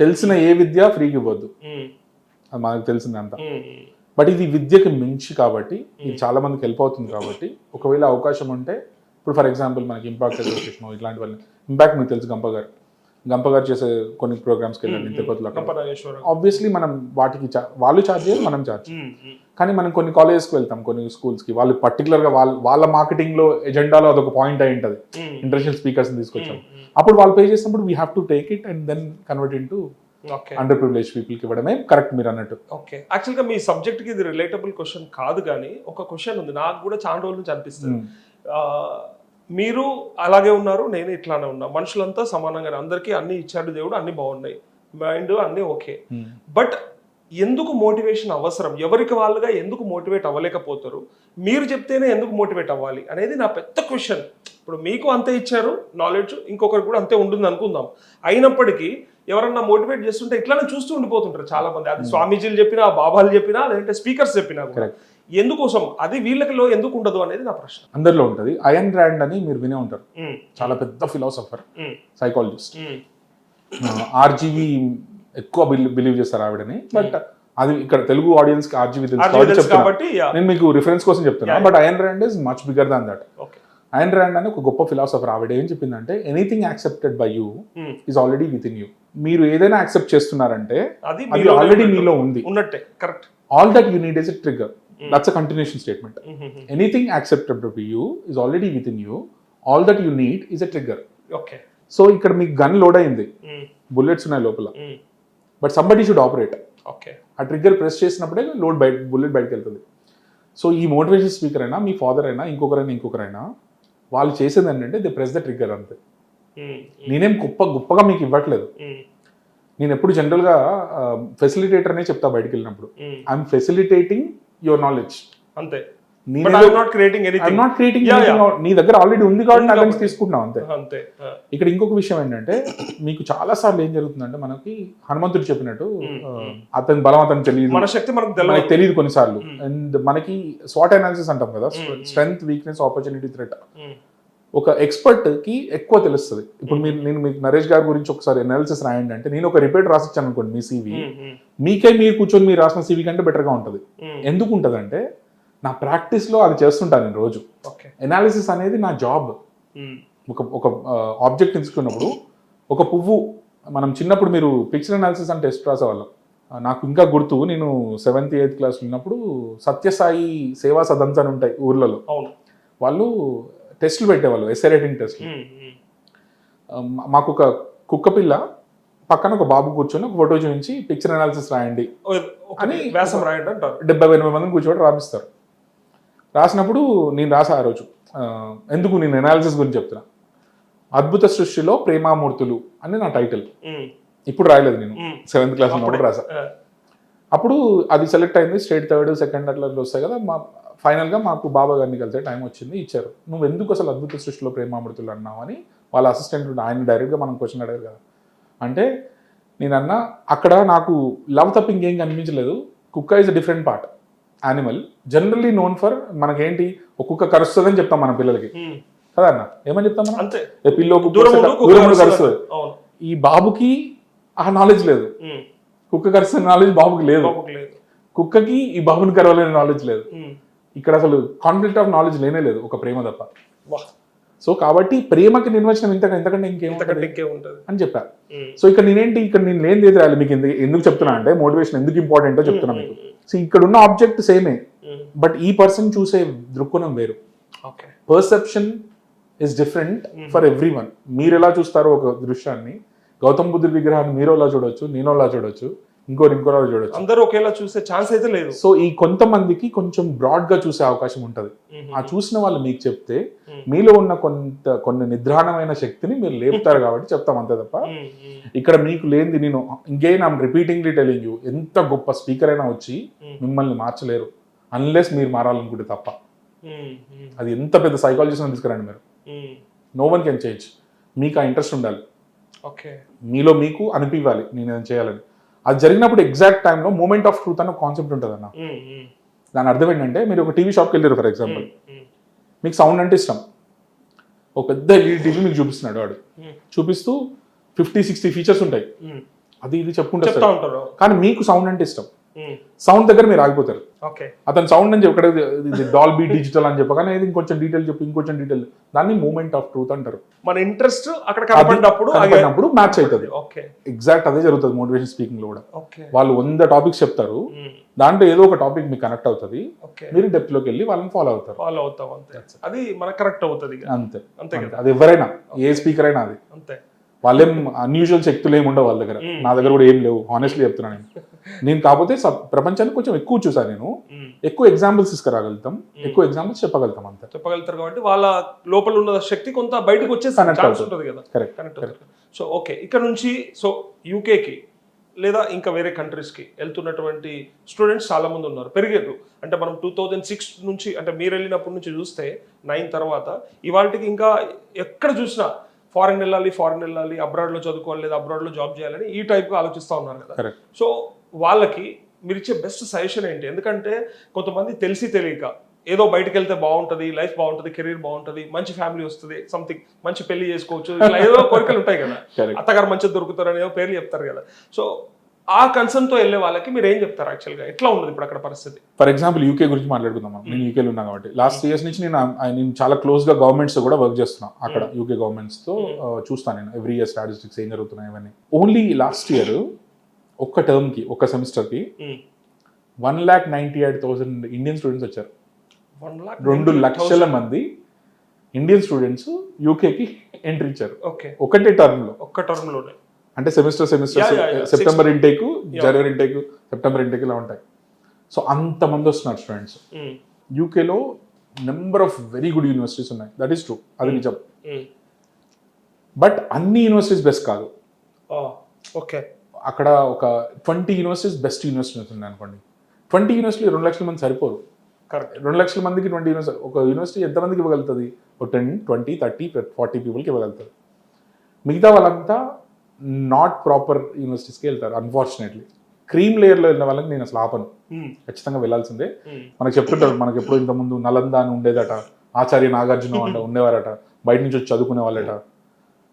తెలిసిన ఏ విద్య ఫ్రీకి ఇవ్వద్దు. అది మనకు తెలిసిందంత బట్ ఇది విద్యకి మించి కాబట్టి ఇది చాలా మందికి హెల్ప్ అవుతుంది కాబట్టి ఒకవేళ అవకాశం ఉంటే ఇప్పుడు ఫర్ ఎగ్జాంపుల్ మనకి ఇంపాక్ట్ అసోసియేషన్ ఇట్లాంటివన్నీ. ఇంపాక్ట్ మీకు తెలుసు గంప గారు. గంప గారు చేసే కొన్ని ప్రోగ్రామ్స్కి వెళ్ళండి తిరుపతిలో. ఆబ్వియస్లీ మనం వాటికి వాళ్ళు ఛార్జ్ చేయాలి మనం ఛార్జ్ కానీ మనం కొన్ని కాలేజెస్కి వెళ్తాం కొన్ని స్కూల్స్కి వాళ్ళు పర్టికులర్గా వాళ్ళ వాళ్ళ మార్కెటింగ్లో ఎజెండాలో అదొక పాయింట్ అయి ఉంటుంది. ఇంటర్నేషనల్ స్పీకర్స్ని తీసుకొచ్చాం. ఉమ్, అప్పుడు వాళ్ళు పే చేసినప్పుడు we have to take it and then convert into okay under privilege పీపుల్కి ఇవ్వడమే కరెక్ట్ మీరు అన్నట్టు. ఓకే యాక్చువల్గా మీ సబ్జెక్ట్కి ఇది రిలేటబుల్ క్వశ్చన్ కాదు కానీ ఒక క్వశ్చన్ ఉంది. నాకు కూడా చాలా రోజుల నుంచి అనిపిస్తుంది. Hmm. మీరు అలాగే ఉన్నారు నేను ఇట్లానే ఉన్నా. మనుషులంతా సమానంగానే. అందరికీ అన్ని ఇచ్చాడు దేవుడు అన్ని బాగున్నాయి. మైండ్ అన్ని ఓకే Hmm. బట్ ఎందుకు మోటివేషన్ అవసరం? ఎవరికి వాళ్ళుగా ఎందుకు మోటివేట్ అవ్వలేకపోతారు? మీరు చెప్తేనే ఎందుకు మోటివేట్ అవ్వాలి అనేది నా పెద్ద క్వశ్చన్. ఇప్పుడు మీకు అంతే ఇచ్చారు నాలెడ్జ్ ఇంకొకరికి కూడా అంతే ఉంటుంది అనుకుందాం. అయినప్పటికీ ఎవరన్నా మోటివేట్ చేస్తుంటే ఇట్లానే చూస్తూ ఉండిపోతుంటారు చాలా మంది అది స్వామీజీలు చెప్పినా బాబాలు చెప్పినా లేదంటే స్పీకర్స్ చెప్పినా. ఎందుకోసం? అది వీళ్ళకిలో ఎందుకు ఉండదు అనేది నా ప్రశ్న. అందరిలో ఉంటుంది. అయన్ ర్యాండ్ అని మీరు వినే ఉంటారు. ఉమ్, చాలా పెద్ద ఫిలాసఫర్ సైకాలజిస్ట్ ఆర్జీవి ఎక్కువ బిలీవ్ చేస్తారు ఆవిడని. బట్ అది ఇక్కడ తెలుగు ఆడియన్స్కి ఆర్జీవి తెలుసు ఆర్జీ కాబట్టి నేను మీకు రిఫరెన్స్ కోసం చెప్తున్నా. But Ayn Rand is much bigger than that. Ayn Rand అని ఒక గొప్ప ఫిలాసఫర్ ఆవిడ ఏం చెప్పిందంటే anything accepted by you is already within you మీరు ఏదైనా యాక్సెప్ట్ చేస్తున్నారంటే అది ఆల్రెడీ. మీలో ఉంది. ఉన్నట్టే. Correct all that you need is a trigger that's a continuation statement anything accepted by you is already within you all that you need is a trigger okay so ఇక్కడ మీకు gun load అయింది. Bullets ఉన్నాయి లోపల. But somebody should operate okay ఆ trigger press చేసినప్పుడే load బయట bullet బయటకు వెళ్తుంది. సో ఈ మోటివేషన్ స్పీకర్ అయినా మీ ఫాదర్ అయినా ఇంకొకరైనా ఇంకొకరైనా వాళ్ళు చేసేది ఏంటంటే ది ప్రెస్ ద ట్రిగ్గర్ అంతే. నేనేం గొప్ప గొప్పగా మీకు ఇవ్వట్లేదు. నేను ఎప్పుడు జనరల్గా ఫెసిలిటేటర్ అనే చెప్తా బయటకు వెళ్ళినప్పుడు. ఐఎమ్ ఫెసిలిటేటింగ్ యువర్ నాలెడ్జ్ అంతే. Not creating anything not creating. నీ దగ్గర ఆల్రెడీ ఉంది కాబట్టి కాబట్టి. తీసుకుంటున్నాం అంతే. అంతే ఇక్కడ ఇంకొక విషయం ఏంటంటే మీకు చాలా సార్లు ఏం జరుగుతుందంటే మనకి హనుమంతుడు చెప్పినట్టు. అతని బలం అతను తెలియదు. మన శక్తి మనకు తెలియదు కొన్నిసార్లు. అండ్ మనకి స్వాట్ అనాలిసిస్ అంటాం కదా. స్ట్రెంగ్త్ వీక్నెస్ ఆపర్చునిటీ థ్రెట్ ఒక ఎక్స్పర్ట్కి ఎక్కువ తెలుస్తుంది. ఇప్పుడు మీరు నేను మీకు నరేష్ గారి గురించి ఒకసారి అనాలిసిస్ రాయండి అంటే నేను ఒక రిపీట్ రాసిచ్చాను అనుకోండి మీ సీవీ మీకే మీరు కూర్చొని మీరు రాసిన సీవీ కంటే బెటర్గా ఉంటుంది. ఎందుకు ఉంటుందంటే నా ప్రాక్టీస్లో అది చేస్తుంటాను నేను రోజు. ఓకే. ఎనాలిసిస్ అనేది నా జాబ్. ఒక ఒక ఆబ్జెక్ట్ తీసుకున్నప్పుడు ఒక పువ్వు మనం చిన్నప్పుడు మీరు పిక్చర్ అనాలిసిస్ అంటే టెస్ట్ రాసేవాళ్ళం. నాకు ఇంకా గుర్తు నేను సెవెంత్ ఎయిత్ క్లాస్ ఉన్నప్పుడు సత్యసాయి సేవా సదన్స్ అని ఉంటాయి ఊర్లలో. వాళ్ళు టెస్టులు పెట్టేవాళ్ళు ఎస్ఏ రేటింగ్ టెస్ట్లు మాకు ఒక కుక్క పిల్ల పక్కన ఒక బాబు కూర్చొని ఒక ఫోటో చూపించి పిక్చర్ అనాలిసిస్ రాయండి. అని వ్యాసం రాయండి అంటారు. డెబ్బై ఎనభై మందిని కూర్చోబెట్టి రాపిస్తారు. రాసినప్పుడు నేను రాసా ఆ రోజు. ఎందుకు నేను అనాలిసిస్ గురించి చెప్తున్నా. అద్భుత సృష్టిలో ప్రేమామూర్తులు అని నా టైటిల్ ఇప్పుడు రాయలేదు నేను. సెవెంత్ క్లాస్ ఉన్నప్పుడు రాసా. అప్పుడు అది సెలెక్ట్ అయింది. స్టేట్ థర్డ్ సెకండ్ అట్లా వస్తాయి కదా. మా ఫైనల్గా మాకు బాబా గారిని కలిసే టైం వచ్చింది. ఇచ్చారు. నువ్వు ఎందుకు అసలు అద్భుత సృష్టిలో ప్రేమామృతులు అన్నావు? అని వాళ్ళ అసిస్టెంట్ ఆయన డైరెక్ట్గా మనం క్వశ్చన్ అడిగారు కదా. అంటే నేను అన్నా అక్కడ నాకు లవ్ తప్ప ఇంకేం కనిపించలేదు. కుక్క a different part animal generally known for మనకేంటి? ఒక కుక్క కరుస్తుందని చెప్తాం మన పిల్లలకి. కదా అన్న? ఏమని చెప్తాం అంతే. పిల్లో దూరం కరుస్తుంది. ఈ బాబుకి ఆ నాలెడ్జ్ లేదు. కుక్క కరుస్తున్న నాలెడ్జ్ బాబుకి లేదు. కుక్కకి ఈ బాబుని కరవలేని నాలెడ్జ్ లేదు. ఇక్కడ అసలు కాన్ఫ్లిక్ట్ ఆఫ్ నాలెడ్జ్ లేనే లేదు ఒక ప్రేమ తప్ప. సో కాబట్టి ప్రేమకి నిర్వచనం ఇంత ఇంతకంటే ఇంకేముంటది అని చెప్పా. ఉమ్, సో ఇక్కడ నేనేంటి? ఇక్కడ నేను లేని ఏది రాయాలి? మీకు ఎందుకు ఎందుకు చెప్తున్నా అంటే మోటివేషన్ ఎందుకు ఇంపార్టెంటో చెప్తున్నా మీకు. సో ఇక్కడ ఉన్న ఆబ్జెక్ట్ సేమే బట్ ఈ పర్సన్ చూసే దృక్కోణం వేరు. Okay perception is different for everyone మీరు ఎలా చూస్తారో ఒక దృశ్యాన్ని గౌతమ్ బుద్ధుడి విగ్రహాన్ని మీరు ఎలా చూడొచ్చు నేను ఎలా చూడొచ్చు. ఇంకోరు ఇంకోలా చూడొచ్చు. అందరూ ఒకేలా చూసే ఛాన్స్ అయితే లేదు. సో ఈ కొంతమందికి కొంచెం బ్రాడ్గా చూసే అవకాశం ఉంటుంది. ఆ చూసిన వాళ్ళు మీకు చెప్తే. మీలో ఉన్న కొంత కొన్ని నిద్రాణమైన శక్తిని మీరు లేపుతారు కాబట్టి చెప్తాం అంతే తప్ప ఇక్కడ మీకు లేనిది నేను ఇంకేం ఐమ్ రిపీటింగ్లీ టెలింగ్ యూ ఎంత గొప్ప స్పీకర్ అయినా వచ్చి. మిమ్మల్ని మార్చలేరు. అన్లెస్ మీరు మారాలనుకుంటే తప్ప. అది ఎంత పెద్ద సైకాలజిస్ట్ తీసుకురండి మీరు. నో వన్ కెన్ చేంజ్ మీకు ఆ ఇంట్రెస్ట్ ఉండాలి. ఓకే. మీలో మీకు అనిపించాలి నేను చేయాలని. అది జరిగినప్పుడు ఎగ్జాక్ట్ టైంలో మూమెంట్ ఆఫ్ ట్రూత్ అనే కాన్సెప్ట్ ఉంటుంది అన్న దాని అర్థం ఏంటంటే మీరు ఒక టీవీ షాప్కి వెళ్ళారు ఫర్ ఎగ్జాంపుల్ మీకు సౌండ్ అంటే ఇష్టం. ఒక పెద్ద ఎల్ఈడి టీవీ మీకు చూపిస్తున్నాడు వాడు. చూపిస్తూ ఫిఫ్టీ సిక్స్టీ ఫీచర్స్ ఉంటాయి. అది ఇది చెప్పుకుంటారు కానీ మీకు సౌండ్ అంటే ఇష్టం. సౌండ్ దగ్గర మీరు ఆగిపోతారు. అతను సౌండ్ అని చెప్పి ఇక్కడ డాల్బీ డిజిటల్ అని చెప్పగానే ఇది ఇంకొంచెం డీటెయిల్ చెప్పి ఇంకొంచెం డీటెయిల్ దాన్ని మూమెంట్ ఆఫ్ ట్రూత్ అంటారు. మన ఇంట్రెస్ట్ అక్కడ కనపడినప్పుడు మ్యాచ్ అవుతుంది. ఓకే. ఎగ్జాక్ట్ అదే జరుగుతుంది మోటివేషన్ స్పీకింగ్లో కూడా. వాళ్ళు వంద టాపిక్స్ చెప్తారు. ఉమ్, దాంట్లో ఏదో ఒక టాపిక్ మీకు కనెక్ట్ అవుతుంది. మీరు డెప్త్లోకి వెళ్ళి వాళ్ళని ఫాలో అవుతారు. ఫాలో అవుతాం అంతే. అది మనకు కరెక్ట్ అవుతుంది అంతే. అంతే అది ఎవరైనా ఏ స్పీకర్ అయినా అది. అంతే. వాళ్ళేం అన్యూజువల్ శక్తులు ఏమి ఉండవు వాళ్ళ దగ్గర. నా దగ్గర కూడా ఏం లేవు. హానెస్ట్లీ చెప్తున్నా నేను. నేను కాకపోతే ప్రపంచానికి కొంచెం ఎక్కువ చూసాను నేను. ఎక్కువ ఎగ్జాంపుల్స్ తీసుకురాగలుగుతాం. ఎక్కువ ఎగ్జాంపుల్స్ చెప్పగలుగుతాం అంతే. చెప్పగలుగుతారు కాబట్టి వాళ్ళ లోపల ఉన్న శక్తి కొంత బయటకు వచ్చే అవుతుంది. ఉంటుంది కదా. కరెక్ట్ కనెక్ట్ అవుతుంది. సో ఓకే ఇక్కడ నుంచి సో యూకేకి లేదా ఇంకా వేరే కంట్రీస్కి వెళ్తున్నటువంటి స్టూడెంట్స్ చాలా మంది ఉన్నారు. పెరిగారు. అంటే మనం టూ థౌజండ్ సిక్స్ నుంచి అంటే మీరు వెళ్ళినప్పటి నుంచి చూస్తే నైన్ తర్వాత ఇవాళకి ఇంకా ఎక్కడ చూసినా ఫారెన్ వెళ్ళాలి ఫారెన్ వెళ్ళాలి అబ్రాడ్లో చదువుకోవాలి లేదా అబ్రాడ్లో జాబ్ చేయాలని ఈ టైప్గా ఆలోచిస్తూ ఉన్నారు కదా. సో వాళ్ళకి మీరు ఇచ్చే బెస్ట్ సజెషన్ ఏంటి? ఎందుకంటే కొంతమంది తెలిసి తెలియక ఏదో బయటకు వెళ్తే బాగుంటుంది లైఫ్ బాగుంటుంది కెరీర్ బాగుంటుంది మంచి ఫ్యామిలీ వస్తుంది సంథింగ్ మంచి పెళ్ళి చేసుకోవచ్చు ఇట్లా ఏదో కోరికలు ఉంటాయి కదా. అత్తగారు మంచిగా దొరుకుతారని ఏదో పేర్లు చెప్తారు కదా. సో ఆ కన్సర్న్తో వెళ్ళే వాళ్ళకి మీరు ఏం చెప్తారు యాక్చువల్గా ఎట్లా ఉండదు ఇప్పుడు అక్కడ పరిస్థితి? ఫర్ ఎగ్జాంపుల్ యూకే గురించి మాట్లాడుకుందాం మనం. నేను యూకేలో ఉన్నా కాబట్టి. లాస్ట్ ఇయర్స్ నుంచి నేను ఆ- నేను చాలా క్లోజ్గా గవర్నమెంట్స్ కూడా వర్క్ చేస్తున్నా. అక్కడ యూకే గవర్నమెంట్స్తో ఆ, చూస్తాను నేను. ఎవ్రీ ఇయర్ స్టాటిస్టిక్స్ ఏం జరుగుతున్నాయి ఇవన్నీ ఓన్లీ లాస్ట్ ఇయర్ ఒక్క టర్మ్కి ఒక్క సెమిస్టర్కి one lakh ninety eight thousand Indian students వచ్చారు. రెండు లక్షల మంది ఇండియన్ స్టూడెంట్స్ యూకేకి ఎంట్రీ ఇచ్చారు. ఓకే ఒకటే టర్మ్లో. ఒక్క టర్మ్లోనే. అంటే సెమిస్టర్ సెమిస్టర్. సెప్టెంబర్ ఇంటేక్ జనవరి ఇంటేక్ సెప్టెంబర్ ఇంటేక్ ఇలా ఉంటాయి. సో అంత మంది వస్తున్నారు స్టూడెంట్స్ యూకేలో number of very good universities ఉన్నాయి. దట్ ఈస్ ట్రూ అది నిజం. ఉమ్. బట్ అన్ని యూనివర్సిటీస్ బెస్ట్ కాదు. ఓకే అక్కడ ఒక ట్వంటీ యూనివర్సిటీస్ బెస్ట్ యూనివర్సిటీస్ ఉన్నాయి అనుకోండి ట్వంటీ యూనివర్సిటీ రెండు లక్షల మంది సరిపోరు. కరెక్ట్ రెండు లక్షల మందికి ట్వంటీ యూనివర్సిటీ ఒక యూనివర్సిటీ ఎంతమందికి ఇవ్వగలుగుతుంది? ఒక టెన్ ట్వంటీ థర్టీ ఫార్టీ పీపుల్కి ఇవ్వగలుగుతుంది. మిగతా వాళ్ళంతా నాట్ ప్రాపర్ యూనివర్సిటీస్కి వెళ్తారు అన్ఫార్చునేట్లీ క్రీమ్ లేయర్లో వెళ్ళిన వాళ్ళకి నేను అసలు ఆపను. ఖచ్చితంగా వెళ్ళాల్సిందే. మనకు చెప్తుంటారు మనకి ఎప్పుడో ఇంతకుముందు నలంద అని ఉండేదట ఆచార్య నాగార్జున అంట ఉండేవారట బయట నుంచి వచ్చి చదువుకునే వాళ్ళట.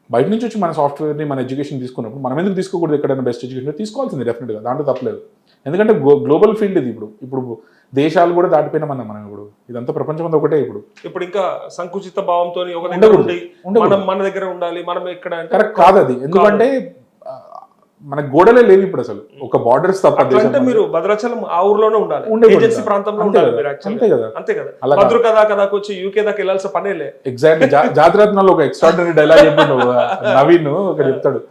బయట నుంచి వచ్చి మన సాఫ్ట్వేర్ని మన ఎడ్యుకేషన్ తీసుకున్నప్పుడు మనం ఎందుకు తీసుకోకూడదు ఎక్కడైనా బెస్ట్ ఎడ్యుకేషన్ తీసుకోవాల్సింది డెఫినెట్గా దాంట్లో తప్పలేదు. ఎందుకంటే గ్లోబల్ ఫీల్డ్ ఇది ఇప్పుడు. ఇప్పుడు దేశాలు కూడా దాటిపోయినా మనం మనం. ఇప్పుడు ఇదంతా ప్రపంచం అంతా ఒకటే ఇప్పుడు. ఇప్పుడు ఇంకా సంకుచిత భావంతో ఒక దగ్గర ఉండకూడదు. ఉండి ఉండకూడదు. మనం మన దగ్గర ఉండాలి మనం ఎక్కడ అంటే కరెక్ట్ కాదు అది. ఎందుకంటే మన గోడలే లేవు ఇప్పుడు అసలు. ఒక బార్డర్స్ తప్ప అంటే మీరు భద్రాచలం ఆ ఊర్లోనే ఉండాలి. ఏజెన్సీ ప్రాంతంలో ఉండాలి మీరు అంతే కదా. అంతే కదా. భద్ర కదా. కదాకి వచ్చి యూకే దాకా వెళ్ళాల్సిన పనేలే ఎగ్జాక్ట్లీ జాతిరత్నాలు ఒక ఎక్స్ట్రాడినరీ డైలాగ్ చెప్పిండు నవీన్ ఒక చెప్తాడు.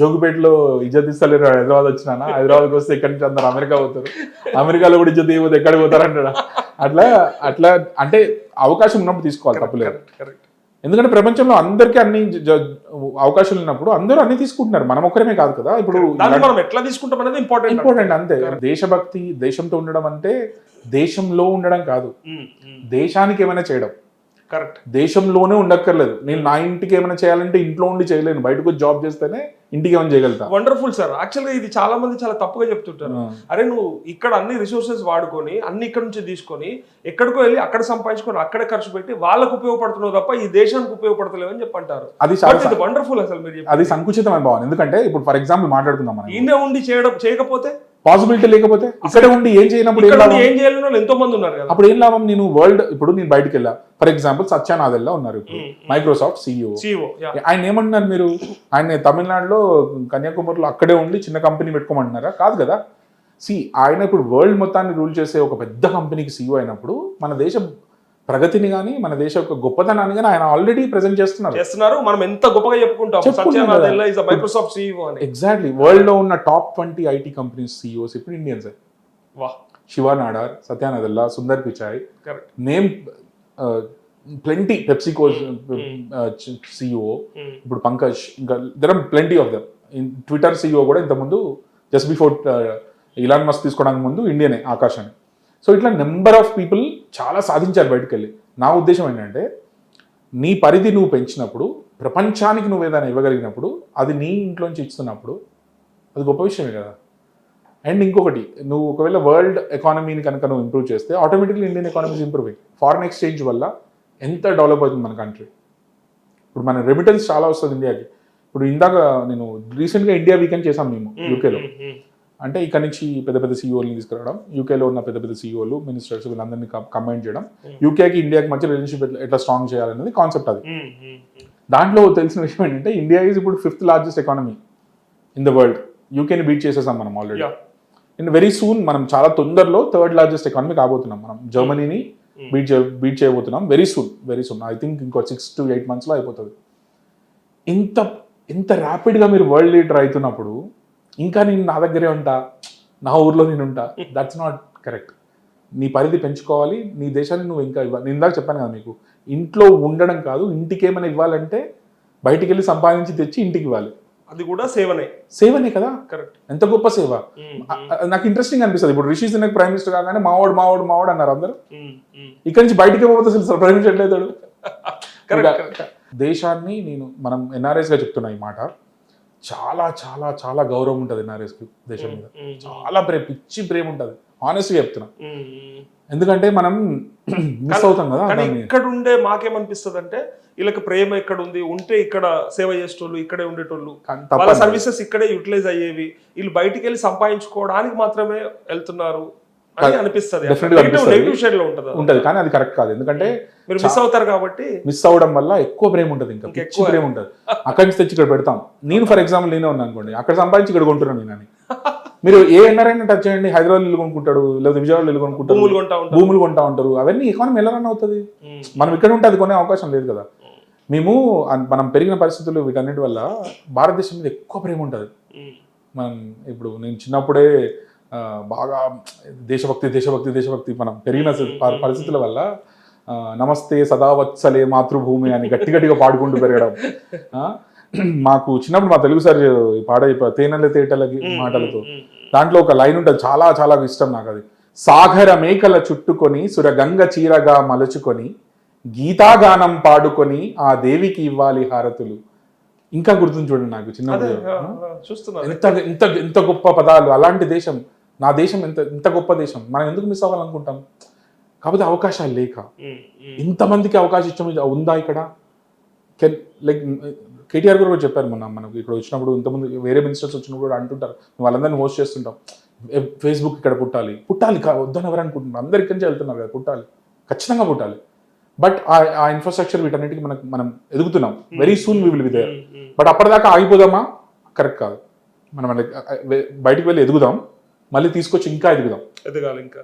జోగిపేటలో ఇజ్జత్ ఇస్తలేరు హైదరాబాద్ వచ్చినానా? హైదరాబాద్కి వస్తే ఇక్కడి నుంచి అందరు అమెరికా పోతారు? అమెరికాలో కూడా ఇజ్జత్ ఇవ్వదు ఎక్కడికి పోతారు అంటాడు? అట్లా అట్లా అంటే అవకాశం ఉన్నప్పుడు తీసుకోవాలి తప్పలేదు. ఎందుకంటే ప్రపంచంలో అందరికీ అన్ని అవకాశాలు ఉన్నప్పుడు అందరూ అన్ని తీసుకుంటున్నారు. మనం ఒక్కరమే కాదు కదా. ఇప్పుడు మనం ఎట్లా తీసుకుంటాం అనేది ఇంపార్టెంట్ ఇంపార్టెంట్ అంతే. దేశభక్తి దేశంతో ఉండడం అంటే దేశంలో ఉండడం కాదు. దేశానికి ఏమైనా చేయడం. కరెక్ట్ దేశంలోనే ఉండక్కర్లేదు. నేను నా ఇంటికి ఏమైనా చేయాలంటే ఇంట్లో ఉండి చేయలేను. బయటకు జాబ్ చేస్తేనే ఇంటికి ఏమైనా చేయగలుగుతా? వండర్ఫుల్ సార్ యాక్చువల్గా ఇది చాలా మంది చాలా తప్పుగా చెప్తుంటారు. అరే నువ్వు ఇక్కడ అన్ని రిసోర్సెస్ వాడుకొని అన్ని ఇక్కడ నుంచి తీసుకొని ఎక్కడికో వెళ్ళి అక్కడ సంపాదించుకొని అక్కడే ఖర్చు పెట్టి వాళ్ళకు ఉపయోగపడుతున్నావు తప్ప ఈ దేశానికి ఉపయోగపడతలేవు అని చెప్పి అంటారు అది వండర్ఫుల్ అసలు మీరు అది సంకుచితమైన భావన. ఎందుకంటే ఇప్పుడు ఫర్ ఎగ్జాంపుల్ మాట్లాడుకుందాం మనం. ఈయనే ఉండి చేయడం చేయకపోతే పాసిబిలిటీ లేకపోతే ఇక్కడే ఉండి ఏం చేయనప్పుడు ఏం చేయాలని ఎంతో మంది ఉన్నారు కదా. అప్పుడు ఏం లాభం? నేను వరల్డ్ ఇప్పుడు నేను బయటకు వెళ్ళా. ఫర్ ఎగ్జాంపుల్ సత్యానాదెల్లా ఉన్నారు ఇప్పుడు. మైక్రోసాఫ్ట్ సిఇఓ సిఇఓ ఆయన ఏమంటున్నారు మీరు? ఆయన తమిళనాడులో కన్యాకుమారిలో అక్కడే ఉండి చిన్న కంపెనీ పెట్టుకోమంటున్నారా? కాదు కదా. సి ఆయన ఇప్పుడు వరల్డ్ మొత్తాన్ని రూల్ చేసే ఒక పెద్ద కంపెనీకి సీఈఓ అయినప్పుడు మన దేశ ప్రగతిని కానీ మన దేశ యొక్క గొప్పతనాన్ని కానీ ఆయన ఆల్రెడీ ప్రజెంట్ చేస్తున్నారు. చేస్తున్నారు. మనం ఎంత గొప్పగా చెప్పుకుంటాం? మైక్రోసాఫ్ట్ సిఇఓ ఎగ్జాక్ట్లీ వరల్డ్లో ఉన్న top twenty IT companies CEOs ఇప్పుడు Indians Shiv Nadar Satya Nadella Sundar Pichai name plenty PepsiCo CEO ఇప్పుడు పంకజ్ ఇంకా there are plenty of them Twitter CEO కూడా ఇంతకుముందు జస్ట్ బిఫోర్ ఇలాన్ మస్క్ తీసుకోవడానికి ముందు ఇండియనే ఆకాశాన్ని. సో ఇట్లా నెంబర్ ఆఫ్ పీపుల్ చాలా సాధించారు బయటకు వెళ్ళి నా ఉద్దేశం ఏంటంటే నీ పరిధి నువ్వు పెంచినప్పుడు ప్రపంచానికి నువ్వు ఏదైనా ఇవ్వగలిగినప్పుడు అది నీ ఇంట్లోంచి ఇస్తున్నప్పుడు అది గొప్ప విషయమే కదా. అండ్ ఇంకొకటి నువ్వు ఒకవేళ వరల్డ్ ఎకానమీని కనుక నువ్వు ఇంప్రూవ్ చేస్తే automatically Indian economies improving. Foreign exchange వల్ల ఎంత డెవలప్ అవుతుంది మన కంట్రీ? ఇప్పుడు మన రెమిటెన్స్ చాలా వస్తుంది ఇండియాకి. ఇప్పుడు ఇందాక నేను రీసెంట్గా ఇండియా వీకెండ్ చేశాం మేము యూకేలో అంటే ఇక్కడ నుంచి పెద్ద పెద్ద సీఈఓల్ని తీసుకురావడం యూకేలో ఉన్న పెద్ద పెద్ద సీఈఓలు మినిస్టర్స్ వీళ్ళందరినీ కంబైన్ చేయడం యూకేకి ఇండియాకి మధ్య రిలేషన్షిప్ ఎట్లా- స్ట్రాంగ్ చేయాలనేది కాన్సెప్ట్ అది. ఉమ్, ఉమ్, ఉమ్. దాంట్లో తెలిసిన విషయం ఏంటంటే ఇండియా ఈజ్ ఇప్పుడు fifth largest economy in the world యూకేని beat చేసేసాం మనం ఆల్రెడీ. అండ్ వెరీ సూన్ మనం చాలా తొందరలో థర్డ్ లార్జెస్ట్ ఎకానమీ కాబోతున్నాం మనం. జర్మనీని బీట్ చే బీట్ చేయబోతున్నాం very soon very soon I think ఇంకో సిక్స్ టు ఎయిట్ మంత్స్లో అయిపోతుంది. ఇంత ఇంత ర్యాపిడ్గా మీరు వరల్డ్ లీడర్ అవుతున్నప్పుడు ఇంకా నేను నా దగ్గరే ఉంటా నా ఊర్లో నేను ఉంటా. దట్స్ నాట్ కరెక్ట్ నీ పరిధి పెంచుకోవాలి నీ దేశాన్ని నువ్వు ఇంకా ఇవ్వాలి నేను ఇందాక చెప్పాను కదా మీకు ఇంట్లో ఉండడం కాదు ఇంటికి ఏమైనా ఇవ్వాలంటే బయటికి వెళ్ళి సంపాదించి తెచ్చి ఇంటికి ఇవ్వాలి. అది కూడా సేవనే. సేవనే కదా? కరెక్ట్ ఎంత గొప్ప సేవ. నాకు ఇంట్రెస్టింగ్ అనిపిస్తుంది. ఇప్పుడు రిషి సునక్ ప్రైమ్ మినిస్టర్ కాగానే మావాడు మావాడు మావాడు అన్నారు అందరూ. ఇక్కడి నుంచి బయటికి పోతే అసలు ప్రైమ్ మినిస్టర్ దేశాన్ని నేను మనం ఎన్ఆర్ఎస్గా చెప్తున్నా ఈ మాట. చాలా చాలా చాలా గౌరవం ఉంటుంది ఎన్ఆర్ఎస్కి దేశం మీద. చాలా ప్రేమ పిచ్చి ప్రేమ ఉంటుంది. ఆనెస్ట్ చెప్తున్నా. ఎందుకంటే మనం మిస్ అవుతాం కదా ఇక్కడ ఉండే మాకేమనిపిస్తుంది అంటే వీళ్ళకి ప్రేమ ఎక్కడ ఉంది ఉంటే ఇక్కడ సేవ చేసేటోళ్ళు ఇక్కడే ఉండేటోళ్ళు. వాళ్ళ. సర్వీసెస్ ఇక్కడే యూటిలైజ్ అయ్యేవి. వీళ్ళు బయటికి వెళ్ళి సంపాదించుకోవడానికి మాత్రమే వెళ్తున్నారు. ఉంటుంది కానీ అది కరెక్ట్ కాదు. ఎందుకంటే మీరు మిస్ అవుతారు కాబట్టి మిస్ అవ్వడం వల్ల ఎక్కువ ప్రేమ ఉంటుంది ఇంకా ఇంకెక్కువ. ప్రేమ ఉంటుంది. అక్కడి నుంచి తెచ్చి ఇక్కడ పెడతాం. నేను ఫర్ ఎగ్జాంపుల్ నేనే ఉన్నాను అనుకోండి అక్కడ సంపాదించి ఇక్కడ కొంటున్నాను నేను అని. మీరు ఏ ఎన్ఆర్ఐని టచ్ చేయండి. హైదరాబాద్ ఇల్లు కొనుక్కుంటాడు లేదా విజయవాడలో ఇల్లు కొనుక్కుంటాడు భూములు కొంటా ఉంటారు. అవన్నీ ఎకానమీ ఎలా రన్ అవుతుంది? మనం ఇక్కడ ఉంటే అది కొనే అవకాశం లేదు కదా. మేము. మనం పెరిగిన పరిస్థితులు వీటన్నిటి వల్ల భారతదేశం మీద ఎక్కువ ప్రేమ ఉంటుంది. మనం ఇప్పుడు నేను చిన్నప్పుడే బాగా దేశభక్తి దేశభక్తి దేశభక్తి మనం పెరిగిన పరిస్థితుల వల్ల నమస్తే సదావత్సలే మాతృభూమి అని గట్టి గట్టిగా పాడుకుంటూ పెరగడం. ఆ, మాకు చిన్నప్పుడు మా తెలుగు సార్ పాడే తేనెల తేటల మాటలతో. దాంట్లో ఒక లైన్ ఉంటుంది చాలా చాలా ఇష్టం నాకు అది. సాగర మేకల చుట్టుకొని సురగంగ చీరగా మలుచుకొని గీతాగానం పాడుకొని ఆ దేవికి ఇవ్వాలి హారతులు. ఇంకా గుర్తుంది చూడండి నాకు చిన్నప్పుడు ఎంత ఎంత ఎంత గొప్ప పదాలు. అలాంటి దేశం. నా దేశం ఎంత ఎంత గొప్ప దేశం మనం ఎందుకు మిస్ అవ్వాలనుకుంటాం? కాకపోతే అవకాశాలు లేక. ఇంతమందికి అవకాశం ఇచ్చడం ఉందా ఇక్కడ? కెన్ లైక్ కేటీఆర్ గారు కూడా చెప్పారు మొన్న మనకు ఇక్కడ వచ్చినప్పుడు ఇంతమంది వేరే మినిస్టర్స్ వచ్చినప్పుడు కూడా అంటుంటారు వాళ్ళందరినీ హోస్ట్ చేస్తుంటాం ఫేస్బుక్ ఇక్కడ పుట్టాలి. పుట్టాలి కా- వద్దని ఎవరు అనుకుంటున్నారు? అందరి ఇక్కడి నుంచి వెళ్తున్నారు కదా పుట్టాలి. ఖచ్చితంగా పుట్టాలి. బట్ ఆ ఇన్ఫ్రాస్ట్రక్చర్ వీటన్నిటికీ మనకు మనం ఎదుగుతున్నాం. Very soon we will be there. But అప్పటిదాకా ఆగిపోదామా? కరెక్ట్ కాదు. మనం బయటికి వెళ్ళి ఎదుగుదాం. మళ్ళీ తీసుకొచ్చి ఇంకా ఎదుగుదాం. ఎదగాలి ఇంకా.